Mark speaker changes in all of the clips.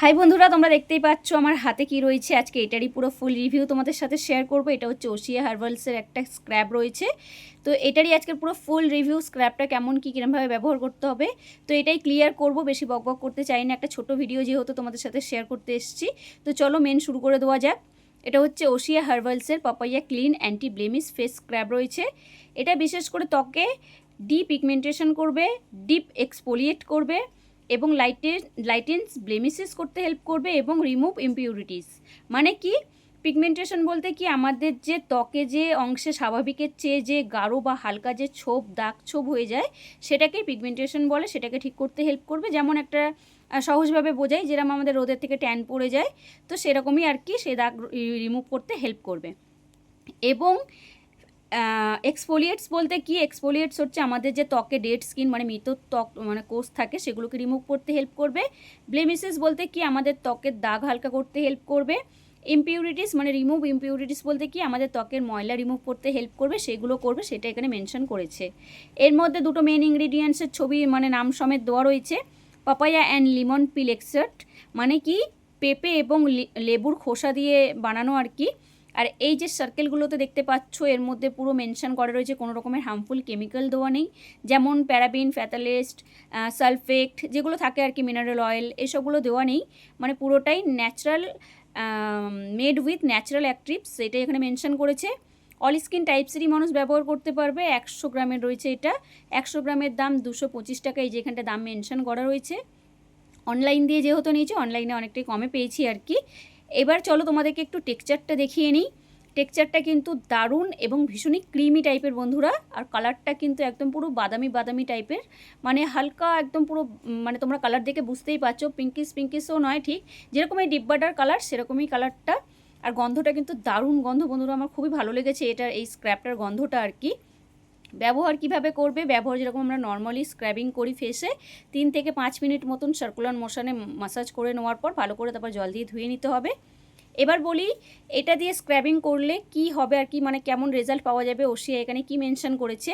Speaker 1: High বন্ধুরা, তোমরা দেখতেই পাচ্ছ আমার হাতে কি রয়েছে? আজকে এটারই পুরো ফুল রিভিউ তোমাদের সাথে শেয়ার করব। এটা হচ্ছে ওশিয়া হার্বালসের একটা স্ক্র্যাব রয়েছে। তো এটারই আজকের পুরো ফুল রিভিউ স্ক্র্যাবটা কেমন, কী কীরমভাবে ব্যবহার করতে হবে? তো এটাই ক্লিয়ার করব, বেশি বক বক করতে চাই না। একটা ছোট ভিডিও যেহেতু তোমাদের সাথে শেয়ার করতে এসেছি। তো চলো মেন শুরু করে দেওয়া যাক। এটা হচ্ছে Oshea হার্বালসের papaya clean anti blemish face scrub রয়েছে। এটা বিশেষ করে ত্বকে ডিপ পিগমেন্টেশন করবে ডিপ এক্সপোলিয়েট করবে। এবং লাইটের লাইটেন্স ব্লেমিসেস করতে হেল্প করবে এবং রিমুভ ইম্পিউরিটিস মানে কি? পিগমেন্টেশন বলতে কি? আমাদের যে ত্বকে যে অংশে স্বাভাবিকের চেয়ে যে গাঢ় বা হালকা যে ছোপ, দাগ ছোপ হয়ে যায় সেটাকেই পিগমেন্টেশন বলে, সেটাকে ঠিক করতে হেল্প করবে। যেমন একটা সহজভাবে বোঝাই যেরকম আমাদের রোদের থেকে ট্যান পড়ে যায়, তো সেরকমই আর কি সে দাগ রিমুভ করতে হেল্প করবে। এবং এক্সফোলিয়েটস বলতে কি? এক্সফোলিয়েটস হচ্ছে আমাদের যে ত্বকে ডেড স্কিন মানে মৃত ত্বক মানে কোষ থাকে, সেগুলোকে রিমুভ করতে হেল্প করবে। ব্লেমিসেস বলতে কি? আমাদের ত্বকের দাগ হালকা করতে হেল্প করবে। ইম্পিউরিটিস মানে রিমুভ ইম্পিউরিটিস বলতে কি? আমাদের ত্বকের ময়লা রিমুভ করতে হেল্প করবে, সেগুলো করবে, সেটা এখানে মেনশন করেছে। এর মধ্যে দুটো মেন ইনগ্রিডিয়েন্টসের ছবি মানে নাম সমেত দেওয়া রয়েছে। Papaya and lemon peel extract মানে কি? পেঁপে এবং লেবুর খোসা দিয়ে বানানো আর কি। আর এই যে সার্কেলগুলোতে দেখতে পাচ্ছ, এর মধ্যে পুরো মেনশন করা রয়েছে, কোনো রকমের হার্মফুল কেমিক্যাল দেওয়া নেই। যেমন প্যারাবিন ফ্যাটালিস্ট সালফেক্ট যেগুলো থাকে আর কি মিনারেল অয়েল এসবগুলো দেওয়া নেই। মানে পুরোটাই natural made with natural actives সেটা এখানে মেনশন করেছে। অল স্কিন টাইপসেরই মানুষ ব্যবহার করতে পারবে, একশো গ্রামের রয়েছে এটা। একশো গ্রামের দাম দুশো পঁচিশ টাকা, এই যেখানটা দাম মেনশন করা রয়েছে। অনলাইন দিয়ে যেহেতু নিয়েছি অনলাইনে অনেকটাই কমে পেয়েছি আর কি। এবার চলো তোমাদেরকে একটু টেক্সচারটা দেখিয়ে নিই। টেক্সচারটা কিন্তু দারুণ এবং ভীষণই ক্রিমি টাইপের বন্ধুরা। আর কালারটা কিন্তু একদম পুরো বাদামি বাদামি টাইপের। মানে হালকা একদম পুরো মানে তোমরা কালার দেখে বুঝতেই পারছ পিঙ্কিস পিঙ্কিসও নয় ঠিক। যেরকম এই ডিব্বাটার কালার, সেরকমই কালারটা। আর গন্ধটা কিন্তু দারুণ গন্ধ বন্ধুরা, আমার খুবই ভালো লেগেছে এটার, এই স্ক্র্যাপটার গন্ধটা আর কি। ব্যবহার কীভাবে করবে? ব্যবহার যেরকম আমরা নর্মালি স্ক্র্যাবিং করি ফেসে তিন থেকে পাঁচ মিনিট মতন সার্কুলার মোশনে মাসাজ করে নেওয়ার পর ভালো করে তারপর জল দিয়ে ধুয়ে নিতে হবে। এবার বলি, এটা দিয়ে স্ক্র্যাবিং করলে কি হবে আর কি মানে কেমন রেজাল্ট পাওয়া যাবে? ওসিয়া এখানে কি মেনশন করেছে?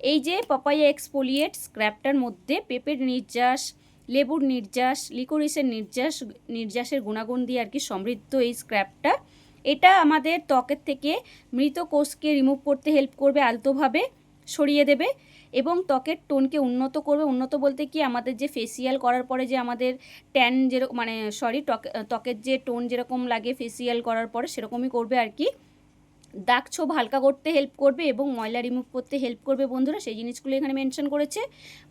Speaker 1: এই যে পাপাইয়া এক্সপোলিয়েট স্ক্র্যাপটার মধ্যে পেঁপের নির্যাস, লেবুর নির্যাস লিকোরিসের নির্যাস, নির্যাসের গুণাগুণ দিয়ে আর কি সমৃদ্ধ এই স্ক্র্যাপটা এটা আমাদের ত্বকের থেকে মৃত কোষকে রিমুভ করতে হেল্প করবে আলতোভাবে। সরিয়ে দেবে এবং ত্বকের টোনকে উন্নত করবে। উন্নত বলতে কি আমাদের যে ফেসিয়াল করার পরে যে আমাদের ট্যান যেরকম মানে সরি ত্বকের যে টোন যেরকম লাগে ফেসিয়াল করার পরে সেরকমই করবে আর কি। দাগ ছোপ হালকা করতে হেল্প করবে এবং ময়লা রিমুভ করতে হেল্প করবে বন্ধুরা, সেই জিনিসগুলো এখানে মেনশন করেছে।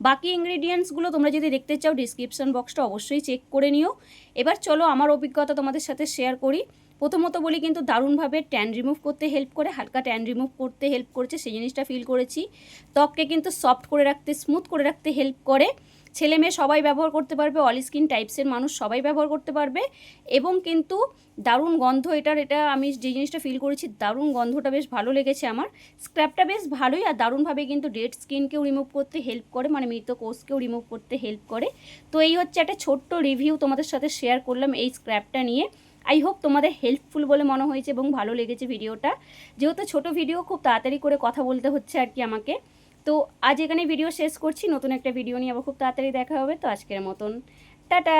Speaker 1: বাকি ইনগ্রিডিয়েন্টসগুলো তোমরা যদি দেখতে চাও ডিসক্রিপশন বক্সটা অবশ্যই চেক করে নিও। এবার চলো আমার অভিজ্ঞতা তোমাদের সাথে শেয়ার করি। প্রথমত বলি কিন্তু দারুণভাবে ট্যান রিমুভ করতে হেল্প করে, হালকা ট্যান রিমুভ করতে হেল্প করেছে, সেই জিনিসটা ফিল করেছি। ত্বককে কিন্তু সফট করে রাখতে স্মুথ করে রাখতে হেল্প করে। ছেলে মেয়ে সবাই ব্যবহার করতে পারবে অল স্কিন টাইপসের মানুষ সবাই ব্যবহার করতে পারবে। এবং কিন্তু দারুণ গন্ধ এটার, এটা আমি যে জিনিসটা ফিল করেছি, দারুণ গন্ধটা বেশ ভালো লেগেছে আমার। স্ক্র্যাপটা বেশ ভালোই আর দারুণভাবে কিন্তু ডেড স্কিনকেও রিমুভ করতে হেল্প করে মানে মৃত কোষকেও রিমুভ করতে হেল্প করে। তো এই হচ্ছে একটা ছোট্ট রিভিউ তোমাদের সাথে শেয়ার করলাম এই স্ক্র্যাপটা নিয়ে। আই হোপ তোমাদের হেল্পফুল বলে মনে হয়েছে এবং ভালো লেগেছে ভিডিওটা। যেহেতু ছোট ভিডিও, খুব তাড়াতাড়ি করে কথা বলতে হচ্ছে আর কি আমাকে। তো আজ এখানে ভিডিও শেষ করছি। নতুন একটা ভিডিও নিয়ে আবার খুব তাড়াতাড়ি দেখা হবে। তো আজকের মতন, টাটা!